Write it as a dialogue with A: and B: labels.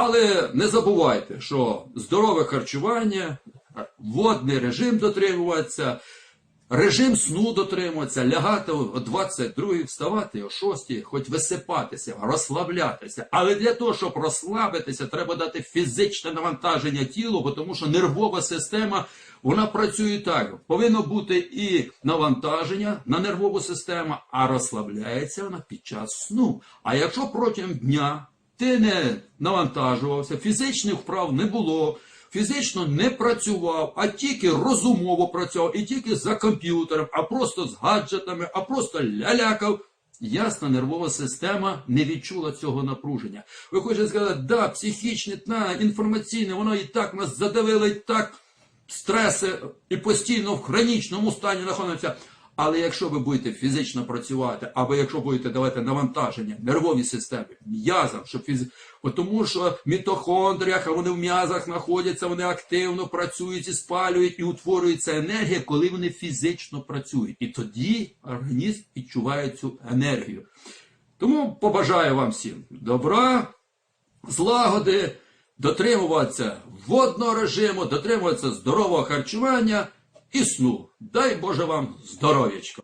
A: Але не забувайте, що здорове харчування, водний режим дотримуватися, режим сну дотримуватися, лягати о 22 вставати о 6 хоч висипатися, розслаблятися. Але для того, щоб розслабитися, треба дати фізичне навантаження тілу, тому що нервова система вона працює так. Повинно бути і навантаження на нервову систему, а розслабляється вона під час сну. А якщо протягом дня ти не навантажувався, фізичних вправ не було, фізично не працював, а тільки розумово працював, і тільки за комп'ютером, а просто з гаджетами, а просто лялякав. Ясна нервова система не відчула цього напруження. Ви хочете сказати, да, психічне, та, інформаційне, воно і так нас задавило, і так стреси, і постійно в хронічному стані знаходиться. Але якщо ви будете фізично працювати, або якщо будете давати навантаження нервовій системі, м'язам, щоб фіз... Тому що в мітохондріях, а вони в м'язах знаходяться, вони активно працюють і спалюють, і утворюється енергія, коли вони фізично працюють. І тоді організм відчуває цю енергію. Тому побажаю вам всім добра, злагоди, дотримуватися водного режиму, дотримуватися здорового харчування і сну. Дай Боже вам здоров'ячко!